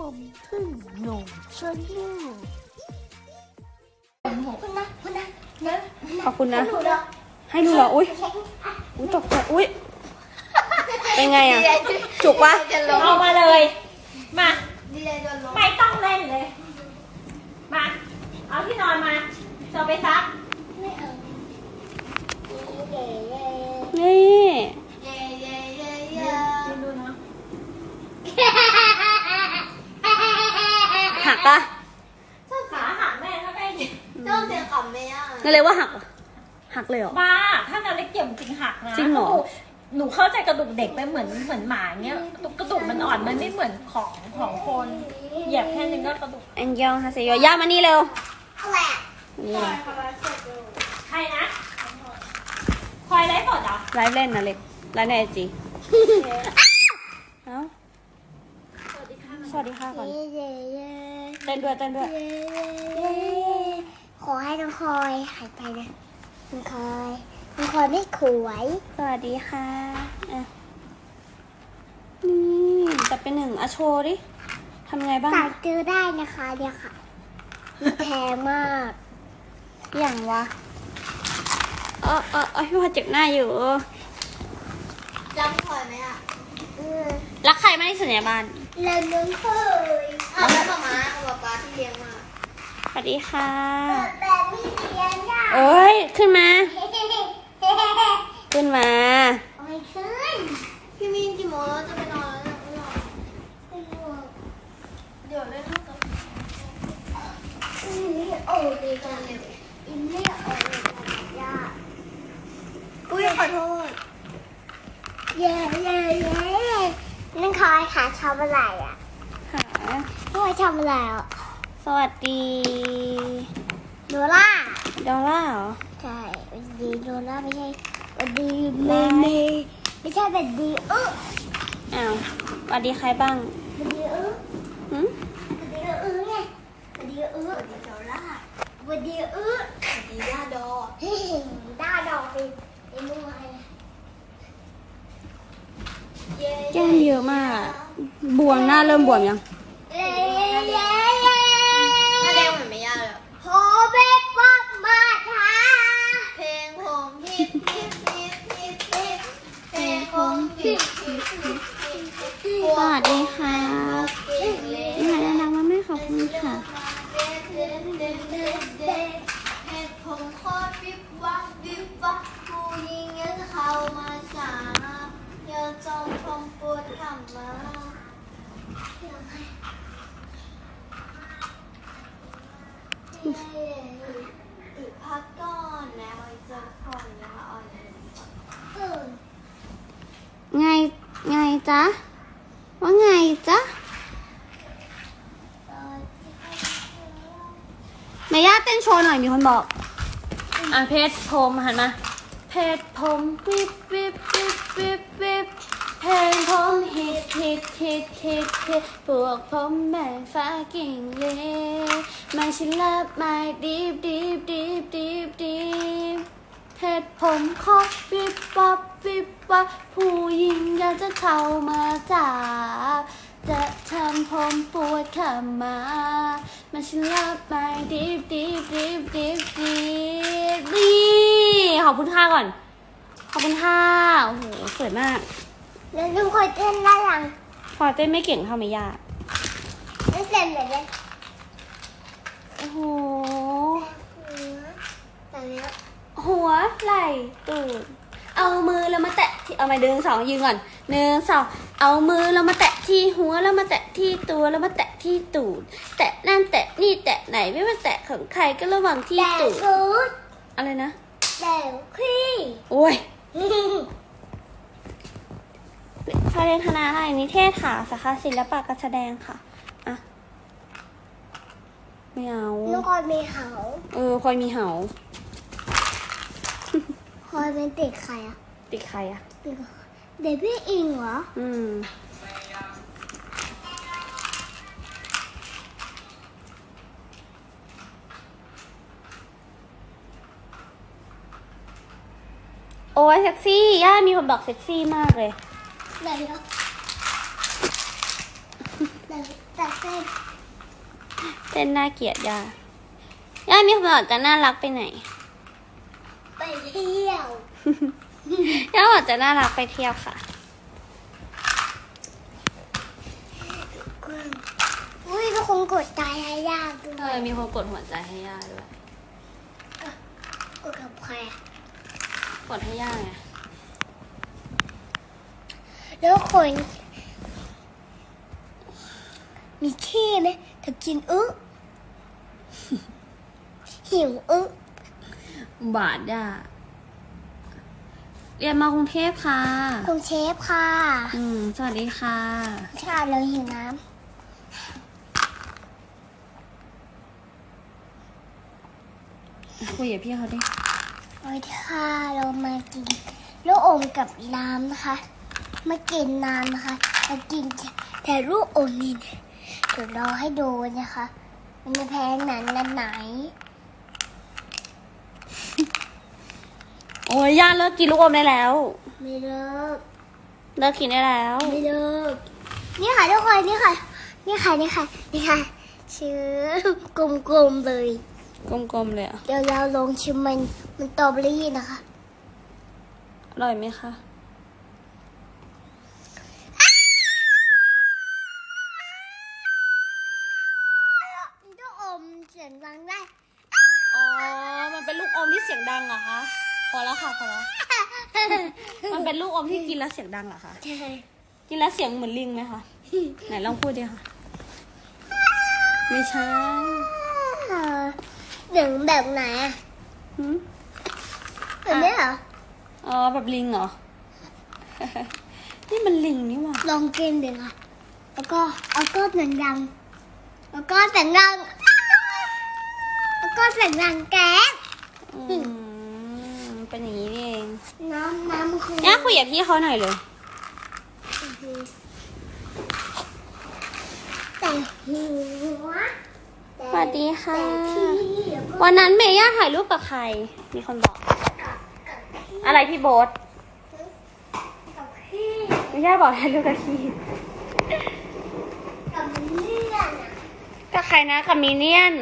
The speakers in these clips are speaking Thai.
มอมพึ่งหนุ่มชนลูกคุณนะคุณนะนะขอบคุณนะหนูเหรอให้ดูเหรอ อุ้ยอุ้ยตกใจอุ้ยเป็นไงอะ จุกปะเอามาเลย มาดีเลยโดนลงไม่ต้องเล่นเลย มา เอาที่นอนมาเธอไปซักไม่เอาเย่เย่นี่เย่เย่เย่เย่ ดูดูนะ หัก ปะเจ้าขาหักแม่ถ้าแม่หยิบต้องเสียงขำไหมอะนั่นเลยว่าหักเหรอหักเลยเหรอ บ้า ถ้าเราเล็กเกี่ยวจริงหักนะจริงเหรอกะดูกหนูเข้าใจกระดูกเด็กไปเหมือนเหมือนหมาเงี้ยกระดูกกระดูกมันอ่อนมันไม่เหมือนของของคนเหยียบแค่นึงก็กระดูกแอนยองฮาเซโยย่ามานี่เร็วอะไรอะนี่ใครนะคอยไลฟ์สดเหรอไลฟ์เล่นนะเล็กไลฟ์ในไอจีเอ้า สวัสดีค่ะก่อนเย่เย่เย่เต้นด้วยเต้นด้วยเย่เย่ขอให้น้องคอยหายไปนะน้องคอยน้องคอยไม่ขวยสวัสดีค่ะอะนี่จะเป็นหนึ่งอะโชว์ดิทำไงบ้างสั่งซื้อได้นะคะเดี๋ยวค่ะแพงมาก อย่างวะเออเออเออพี่พอเจ็บหน้าอยู่จำคอยไหมอะเออรักใครมากที่สุดในบ้าน แล้วน้องเคยเอาแล้วมาม่าเอาป๊าป๊าที่เลี้ยงมาสวัสดีค่ะ แบบไม่เลี้ยงอะเอ้ย ขึ้นมาเฮ้เฮ้เฮ้ขึ้นมา ไม่ขึ้นพี่มินกี่โมงแล้วจะไปนอนแล้วไม่นอนไม่นอนเดี๋ยวเล่นกับอินนี่โอ้ดีจังเลยอินนี่โอ้ดีจังยากอุ้ยขอโทษเย้เย้ เย้นั่นคอยค่ะชอบอะไรอะค่ะคอยชอบอะไรอะสวัสดีโนล่าดอลล่าเหรอ ใช่วันดีโนล่าไม่ใช่วันดีเมย์เมย์ไม่ใช่วันดีเอออ้าวสวัสดีใครบ้างวันดีเออหืมวันดีเออไงวันดีเออวันดีโนล่าวันดีเออวันดีด้าดอเฮ้ยด้าดอเป็นเป็นยังไง แก้มเยอะมากอะบวมหน้าเริ่มบวมยังเย้เย้เย้เย้แสดงเหมือนไม่ยากเลยโฮเบกป๊อปมาท้าเพลงผมฮิตฮิตฮิตฮิตฮิตเพลงผมฮิตฮิตฮิตฮิตฮิตสวัสดี ปวดขำมาติดพักก่อนแล้วจะผ่อนยังอ่อนเออไง ไงจ๊ะ ว่าไงจ๊ะเมย่าเต้นโชว์หน่อยมีคนบอก อะเพชรพรมหันมาเพชรพรมวิบวิบวิบวิบวิบ เพลงผมฮิตฮิตฮิตฮิตฮิตพวกผมแม่ฟ้ากิ่งเล่ม่ใช่เลิฟไม่ดีบดีบดีบดีบดีบเพชรผมเคาะวิบวับวิบวับผู้หญิงอยากจะเข้ามาจับจะทำผมปวดขามามันฉันเลิฟไม่ดีบดีบดีบดีบดีบดีขอบคุณค่าก่อน ขอบคุณค่ะโอ้โหสวยมาก แล้วลุงคอยเต้นได้ยังพอเต้นไม่เก่งเท่าเมย่าไม่เต้นเลยเนี่ยโอ้โหแต่เนี้ยหัวไหล่ตูดเอามือแล้วมาแตะที่เอามาเดินงสองยืนก่อนหนึ่งสองเอามือแล้วมาแตะที่หัวแล้วมาแตะที่ตัวแล้วมาแตะที่ตูด แตะนั่นแตะนี่แตะไหนไม่ว่าแตะของใครก็ระวังที่แต่ตูดชุดอะไรนะแต่ขี้ โอ้ย พาเรียนคณะอะไรนิเทศค่ะสาขาศิลปะการแสดงค่ะอะไม่เอาลุงคอยมีเหาเออพลอยมีเหาคอยเป็นติดใครอะติดใครอะติดเด็กพี่อิงเหรอ อืมโอ้ยเซ็กซี่ ย่ามีคนบอกเซ็กซี่มากเลย ไหนเหรอไหนแต่เต้นเต้นน่าเกลียดย่าย่ามีคนบอกจะน่ารักไปไหน ไปเที่ยว ย่าบอกจะน่ารักไปเที่ยวค่ะอุ้ยทุกคนกดใจให้ยากด้เอวยอมีคนกดหัวใจให้ย่าด้วย กดกับใครอะกดให้ย่าไง แล้วคนมีขี้ไหมเธอกินอึหิวอึบาทย่าเรียนมากรุงเทพค่ะคุณเชฟค่ะ อืม สวัสดีค่ะชาเราหิวน้คุยกับพี่เขาดิำเอาค่ะ เรามากินลูกอมกับน้ำนะคะ มากินน้ำนะคะมากินแต่ลูกอมนี่เนี่ยเดี๋ยวเราให้ดูนะคะ มันจะแพงหนันกันไหน โอ้ยย่าเลิกกินลูกอมได้แล้ว ไม่เลิกเลิกกินได้แล้ว ไม่เลิกนี่ค่ะทุกคนนี่ค่ะ นี่ค่ะนี่ค่ะนี่ค่ะชื่อกลมๆเลยกลมๆเลยอะเดี๋ยวเราลองชิมมันมันสตรอเบอรี่นะคะอร่อยไหมคะ มันเป็นลูกอมที่กินแล้วเสียงดังเหรอคะ ใช่กินแล้วเสียงเหมือนลิงไหมคะ ไหนลองพูดดิค่ะไม่ใช่หนึ่งแบบไหนอะหืมแบบนี้เหรอ อ๋อแบบลิงเหรอ นี่มันลิงนี่หว่าลองกินดิค่ะแล้วก็เอาก็เสียงดังแล้วก็เสียงดังแล้วก็เสียงดังแก๊สอืมเป็นอย่างนี้นี่เอง น้ำน้ำคือย่าคุยกับพี่เขาหน่อยเลย แต่หัวสวัสดีค่ะ แต่ที่แล้วก็วันนั้นเมย่าถ่ายรูปกับใคร มีคนบอก อะไรพี่โบ๊ทกับพี่เมย่าบอกถ่ายรูปกับพี่ กับเลื่อนอะกับใครนะกับมีเนียน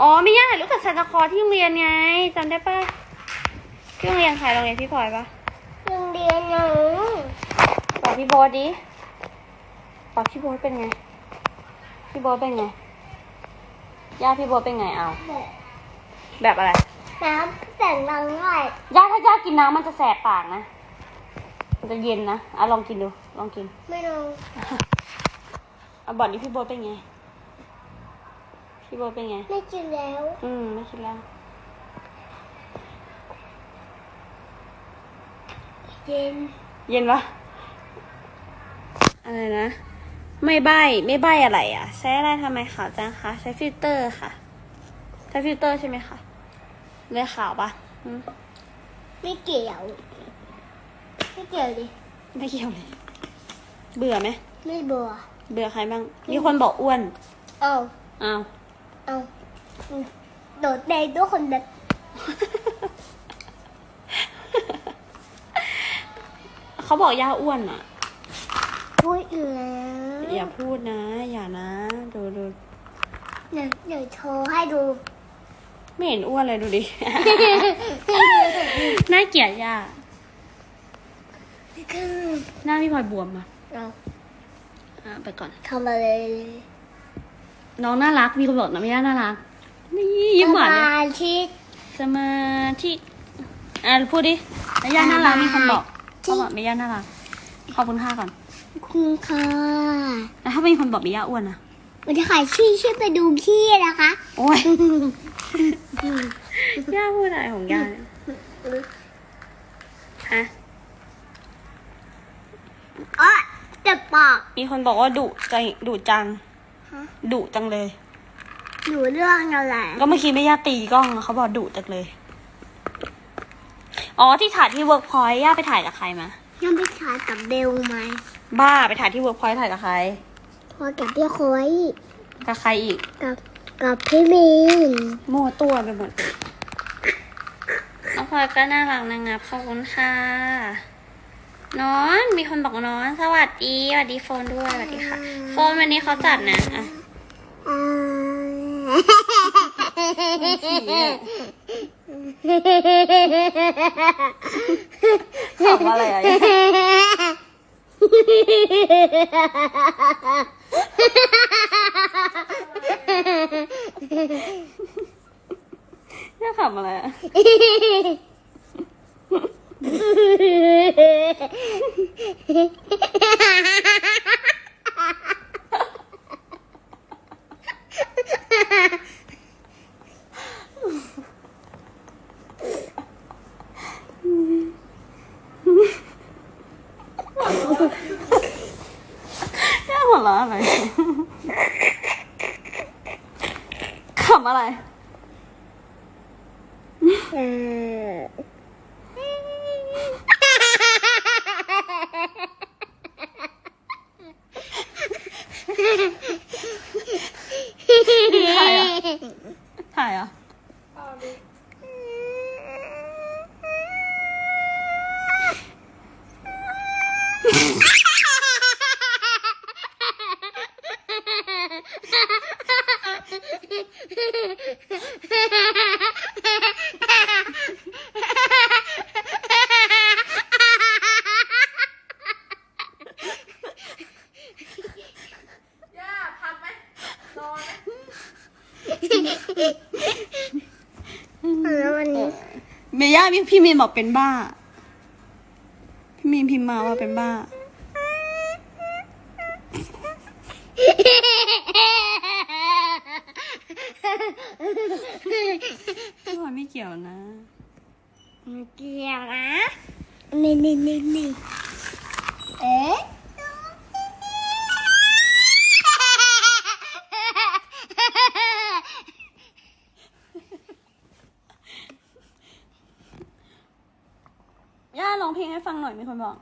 อ๋อเมย่าถ่ายรูปกับซานตาคลอสที่โรงเรียนไงจำได้ปะ ที่โรงเรียนใครโรงเรียนพี่พลอยปะโรงเรียนหนูบอกพี่โบ๊ทดิบอกพี่โบ๊ทเป็นไง พี่โบ๊ทเป็นไง ย่าพี่โบ๊ทเป็นไงเอา แบบอะไร น้ำเสียงดังด้วยย่าถ้าย่ากินน้ำมันจะแสบปากนะ มันจะเย็นนะอะลองกินดู ลองกิน ไม่รู้เอาบอกดิพี่โบ๊ทเป็นไง พี่โบ๊ทเป็นไง ไม่กินแล้ว อืม ไม่คิดแล้ว เย็น เย็นปะอะไรนะ ไม่ใบไม่ใบอะไรอะ ใช้อะไรทำไมขาวจังคะ ใช้ฟิลเตอร์ค่ะ ใช้ฟิลเตอร์ใช่ไหมคะเลยขาวปะอืมไม่เกี่ยว ไม่เกี่ยวดิ ไม่เกี่ยวเลย เบื่อไหม ไม่เบื่อเบื่อใครบ้าง มีคนบอกอ้วน เอาอ้าว เอาอืมโดดแดงด้วยคนแบ เขาบอกย่าอ้วนอะ พูดอยู่แล้วอย่าพูดนะ อย่านะ ดูดูเดี๋ยวเดี๋ยวโชว์ให้ดู ไม่เห็นอ้วนเลยดูดิ น่าเกลียดย่าคือหน้าพี่พลอยบวมอะเราอะไปก่อน ทำอะไรน้องน่ารักมีคนบอกนะไม่ย่าน่ารัก นี่ยิ้มหวานสเลยมาธิสมาธิอะพูดดิไม่ย่าน่ารักมีคนบอก เขาบอกไม่ย่าน่ารักขอบคุณค่าก่อนคุณค่ะแล้วถ้ามีคนบอกไม่ย่าอ้วนอะวันนี้ขายขี้ชื่อไปดูขี้นะคะ โอ้ยย่าพูดอะไรของย่าเนี่ยฮะอ๋อเจ็บปากมีคนบอกว่าดุใจดุจังฮะดุจังเลย หนูเรื่องอะไร ก็เมื่อกี้ไม่ย่าตีกล้องอะเขาบอกดุจังเลย อ๋อที่ถ่ายที่เวิร์กพอยต์ย่าไปถ่ายกับใครมายังไปถ่ายกับเบลไหมบ้าไปถ่ายที่เวิร์กพอยต์ถ่ายกับใครพอกับพี่คอยกับใครอีกกับกับพี่มีนมั่วตัวไปหมดน้องพลอยก็น่ารักนะงับขอบคุณค่ะนอนมีคนบอกนอน สวัสดีสวัสดีโฟนด้วยสวัสดีค่ะ โฟนวันนี้เขาจัดนะอะ ขำอะไรอะเนี่ยขำอะไรอะ เนี่ยหัวเราะอะไร ขำอะไร ถ่ายอ่ แล้ววันนี้เมย่าพี่พี่มีนบอกเป็นบ้า พี่มีนพิมพ์มาว่าเป็นบ้า พี่พลอยไม่เกี่ยวนะ เกี่ยวนะนี่นี่นี่นี่เอ๊ะ ฟังหน่อยมีคนบอก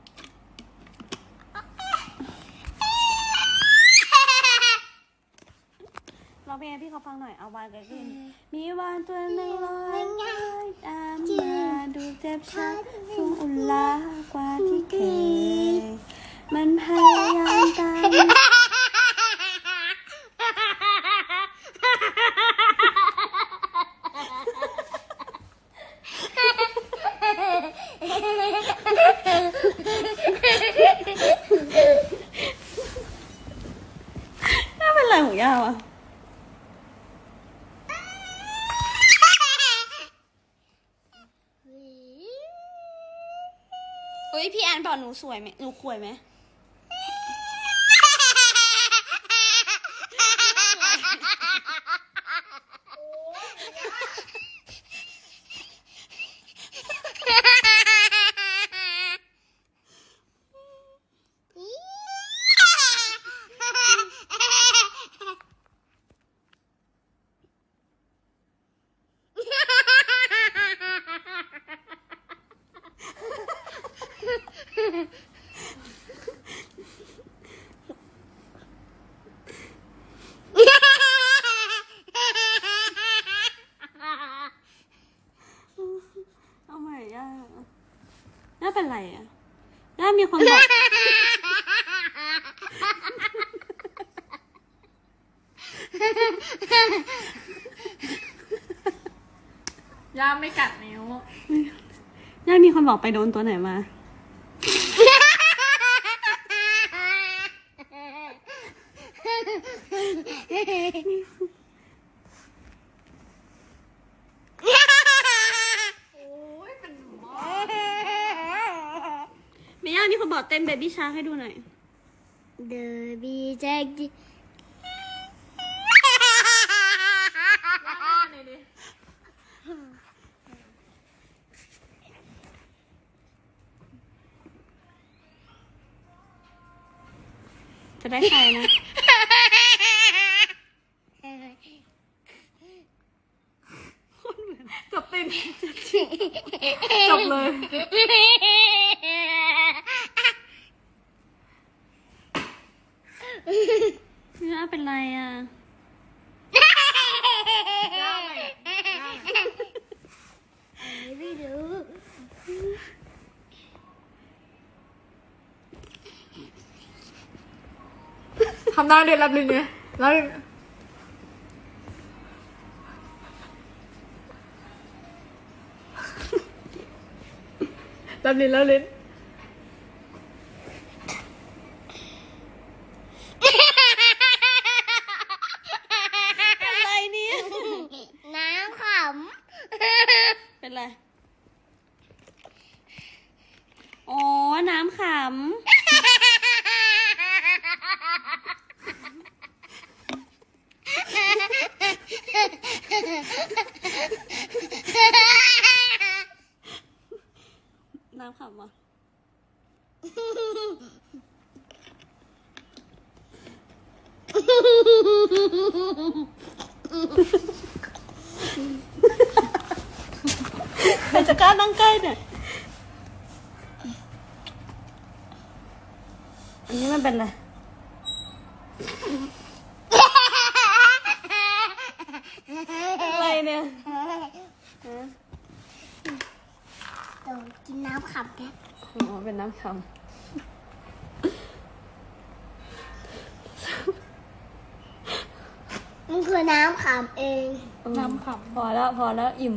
ร้องเพลงให้พี่เขาฟังหน่อยเอาวานเกิดขึ้น มีวานตัวหนึ่งลอยตามมาดูเจ็บช้ำสูงอุลากว่าที่เคยมันพยายามตาม ย่าเป็นไรของย่าวะเฮ้ ยพี่แอนบอกหนูสวยไหมหนูขวยไหม เอาใหม่ย่าย่าเป็นไรอะย่ามีคนบอก ย่า ไม่กัดนิ้ว ย่ามีคนบอกไปโดนตัวไหนมาเมย่ามีคนบอกเต้นเบบี้ชาให้ดูหน่อยเดบี จะได้ใครนะ จบเป็นจบเลยาเป็นไรอะ ไม่รู้ ทำหน้าเดือดรับลิ้นเนี่ยรับลิ้นรับลิ้นรับลิ้นอะไรเนี่ย น้ำข เป็นไร อ๋อ น้ำขำ น้ำขำอะ ใครจะกล้า นั่งใกล้เนี่ยอันนี้มันเป็นอะไร อะไรเนี่ยำเดี๋ยวกินน้ำขำแกอ๋อเป็นน้ำคมันคือน้ำขำเองำน้ำขำ พอแล้ว พอแล้วอิ่ม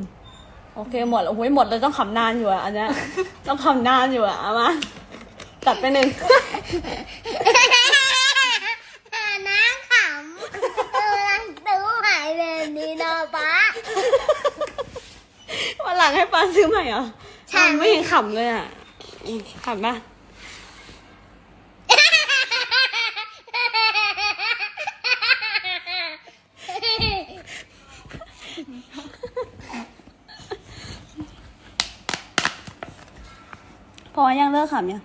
โอเคหมดแล้วโอ้ยหมดเลยต้องขำนานอยู่อะอันเนี้ยต้องขำนานอยู่อะเอามาตัดไปหนึ่งน้ำขำตัวรังตู้หายแบบนี้นะป๊าวันหลังให้ปาซื้อใหม่เหรอใช่มันไม่เห็นขำเลยอะอืมขำปะ พอยังเลิกขำยัง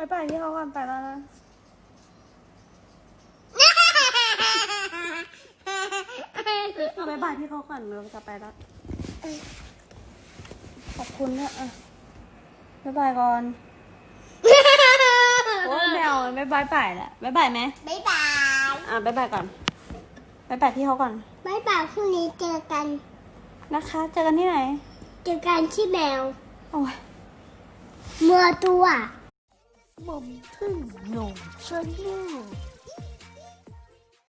ไม่ไปที่เขาก่อนไปแล้วนะเอาไปบายที่เขาก่อนเราจะไปแล้วขอบคุณนะอะบ๊ายบายก่อน โอ้ยไม่เอาไม่บายไปแหละบ๊ายบายไหมบ๊ายบาย อะบ๊ายบายก่อนบ๊ายบายที่เขาก่อนบ๊ายบายพรุ่งนี้เจอกัน นะคะ เจอกันที่ไหน เจอกันที่แมว โอ้ยเมื่อตัว หม่อมพึ่